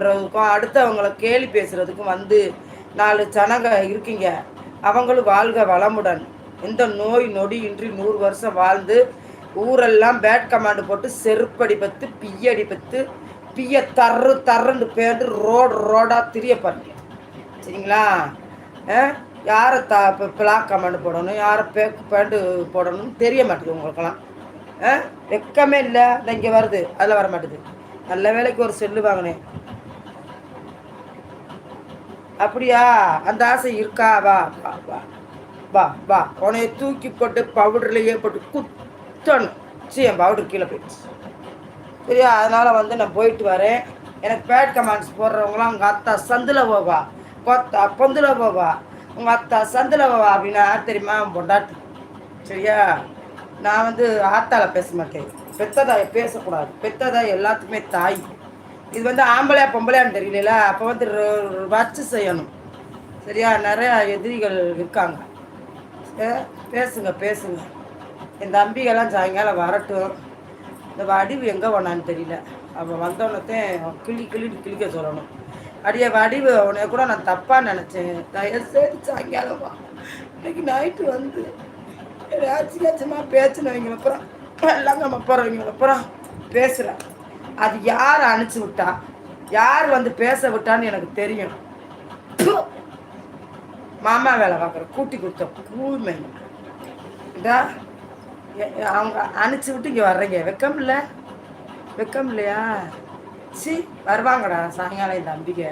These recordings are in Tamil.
பண்ணுறதுக்கும் அடுத்தவங்களை கேலி பேசுகிறதுக்கும் வந்து நாலு ஜனங்க இருக்கீங்க. அவங்களும் வாழ்க வளமுடன். எந்த நோய் நொடி இன்றி நூறு வருஷம் வாழ்ந்து ஊரெல்லாம் பேட் கமாண்டு போட்டு செருப்படி பத்து பியடி பத்து பிய தர்று தர்றண்டு பேண்டு ரோடு ரோடாக திரிய பண்ணி சரிங்களா? யாரை த இப்போ பிளாக் கமாண்டு போடணும் யாரை பேக்கு பேண்டு போடணும்னு தெரிய மாட்டேங்குது உங்களுக்கெல்லாம். வெக்கமே இல்லை. இந்த இங்கே வருது. அதில் வர மாட்டேது நல்ல வேலைக்கு ஒரு செல்லு வாங்கினேன். அப்படியா? அந்த ஆசை இருக்கா? வா வா வா. வா வா. உனைய தூக்கி போட்டு பவுடர்லையே போட்டு குத்தணும். சி என் பவுடர் கீழே போயிடுச்சு. சரியா? அதனால் வந்து நான் போயிட்டு வரேன். எனக்கு பேட் கமாண்ட்ஸ் போடுறவங்களாம் உங்கள் அத்தா சந்தில் போவா. கொத்தா பொந்தில் போவா. உங்கள் அத்தா சந்தில் போவா அப்படின்னா தெரியுமா? பொண்டாட்டு. சரியா? நான் வந்து ஆத்தால பேச மாட்டேன். பெத்ததாய் பேசக்கூடாது. பெத்ததாய் எல்லாத்துக்குமே தாய். இது வந்து ஆம்பளையா பொம்பளையான்னு தெரியல அப்போ வந்து வச்சு செய்யணும். சரியா? நிறையா எதிரிகள் இருக்காங்க. பேசுங்க பேசுங்க. என் தம்பிகள்லாம் சாயங்காலம் வரட்டும். இந்த வடிவு எங்கே வேணான்னு தெரியல. அவன் வந்தோடனத்தையும் கிளி கிளின்னு கிளிக்க சொல்லணும். அடிய வடிவு அவனை கூட நான் தப்பாக நினச்சேன். தயவுசெய்து சாயங்காலம் வா. இன்னைக்கு நைட்டு வந்து ஏதாச்சும் லட்சமாக பேசினவங்க அப்புறம். எல்லாம் நம்ம போகிறவங்க அப்புறம். பேசுகிறேன் அது யார் அனுப்பிச்சி விட்டா? யார் வந்து பேச விட்டான்னு எனக்கு தெரியும். மாமா வேலை பார்க்குற கூட்டி கொடுத்த கூழ்மை அவங்க அனுப்பிச்சி விட்டு இங்கே வர்றீங்க. வெக்கம் இல்லை? வெக்கம் இல்லையா? சி வருவாங்கடா. சாயங்காலம் என் தம்பிக்க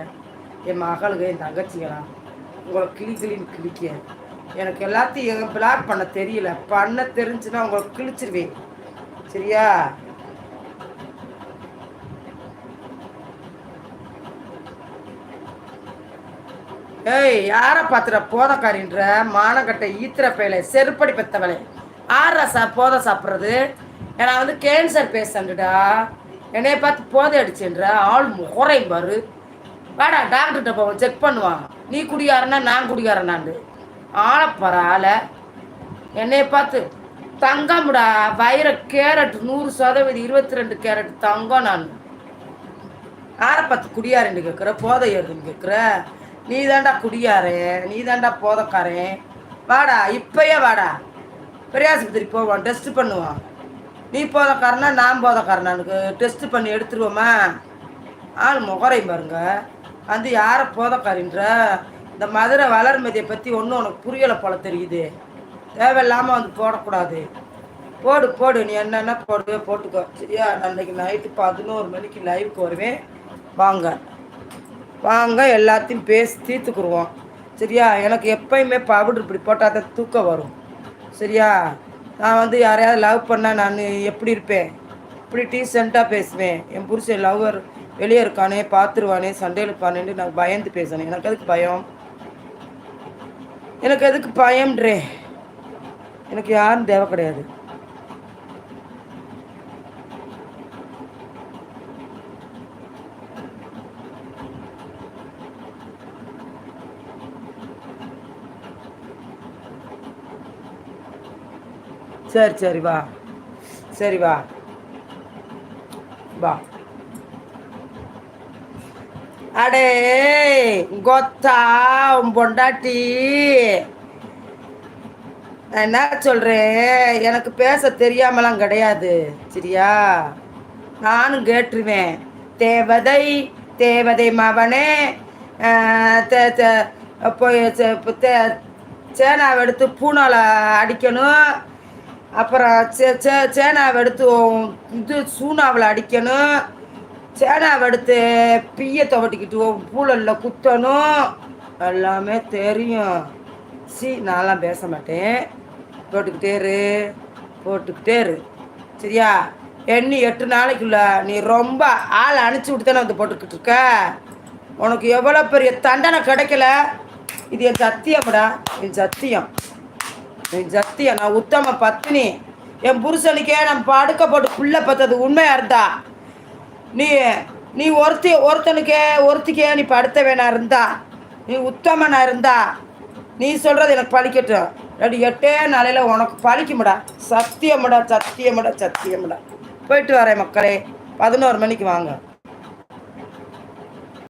என் மகளுக்கு என் தங்கச்சிகளாம் உங்களை கிளி கிளின்னு கிளிக்க. எனக்கு எல்லாத்தையும் பிளாக் பண்ண தெரியல. பண்ண தெரிஞ்சுன்னா உங்களை கிழிச்சிருவேன். சரியா? ஏய் யாரை பார்த்துற போதக்காரின்ற? மானக்கட்டை ஈத்திர பேலை செருப்படி பெத்தவளே. ஆறா சா போதை சாப்பிட்றது? ஏன்னா வந்து கேன்சர் பேஷண்ட்டுடா என்னைய பார்த்து போதை அடிச்சுன்ற ஆள் முறை பாரு. வாடா டாக்டர்கிட்ட போவோம் செக் பண்ணுவான். நீ குடிகாரனா நான் குடிகாரனாண்டு. ஆளப்பற ஆளை. என்னைய பார்த்து தங்கம்டா வைர கேரட் நூறு சதவீதம் இருபத்தி ரெண்டு கேரட் தங்கம் நான். ஆரை பார்த்து குடியாருன்னு கேட்குற போதை ஏறுதுன்னு கேட்குற நீ தாண்டா குடியாரன் நீ தாண்டா போதக்காரன் வாடா இப்பயே வாடா. பெரியாஸ்பத்திரி போவோம் டெஸ்ட் பண்ணுவோம். நீ போதக்காரனா நான் போதக்காரனானுக்கு டெஸ்ட் பண்ணி எடுத்துருவோமா? ஆள் முகரை பாருங்க. வந்து யாரை போதக்காரின்ற இந்த மதுரை வளர்மதியை பற்றி ஒன்றும் உனக்கு புரியலை போல தெரியுது. தேவையில்லாமல் வந்து போடக்கூடாது. போடு போடு. நீ என்னென்ன போடுவே போட்டுக்கோ. சரியா? அன்றைக்கி நைட்டு பதினோரு மணிக்கு லைவுக்கு வருவேன். வாங்க. வாங்க எல்லாத்தையும் பேசி தீர்த்துக்குருவோம். சரியா? எனக்கு எப்பயுமே பவுடர் இப்படி போட்டால் தான் தூக்கம் வரும். சரியா? நான் வந்து யாரையாவது லவ் பண்ணால் நான் எப்படி இருப்பேன்? இப்படி டீசெண்டாக பேசுவேன். என் புருஷன் லவ்வர் வெளியே இருக்கானே பார்த்துருவானே சண்டையில் இருப்பானேன்னு நான் பயந்து பேசணும் எனக்கு அதுக்கு பயம்? எனக்கு எதுக்கு பயம்ன்றே? எனக்கு யாரும் தேவை கிடையாது. சரி சரி வா. சரி வா. வா. அடே கொத்தா உன் பொண்டாட்டி. நான் என்ன சொல்கிறேன் எனக்கு பேச தெரியாமலாம் கிடையாது சரியா? நானும் கேட்டுருவேன். தேவதை தேவதை மவனே போய் சேனாவை எடுத்து பூனால அடிக்கணும். அப்புறம் சே சே சேனாவை எடுத்து இது சூனாவில் அடிக்கணும். சேனாவை எடுத்து பிய துவட்டிக்கிட்டு பூழலில் குத்தணும். எல்லாமே தெரியும். சி நான்லாம் பேச மாட்டேன். போட்டுக்கிட்டே இரு போட்டுக்கிட்டே இரு. சரியா? எண்ணி எட்டு நாளைக்குள்ள நீ ரொம்ப ஆள் அனுப்பிச்சி விட்டு தானே வந்து போட்டுக்கிட்டு இருக்க? உனக்கு எவ்வளோ பெரிய தண்டனை கிடைக்கல? இது என் சத்தியம்டா என் சத்தியம். என் சத்தியம் நான் உத்தம பத்தினி என் புருஷனுக்கே நான் படுக்க போட்டு புள்ள பத்தது. உண்மையாக இருந்தா? நீ நீ ஒருத்தி ஒருத்தனுக்கே ஒருத்திக்கே நீ படுத்த வேணா இருந்தா? நீ உத்தமனா இருந்தா? நீ சொல்றது எனக்கு பழிக்கட்டும். ரெண்டு எட்டே நாளையில் உனக்கு பழிக்கும்டா. சத்தியமுடா சத்தியமுடா சத்தியமுடா. போயிட்டு வரேன் மக்களே. பதினோரு மணிக்கு வாங்க.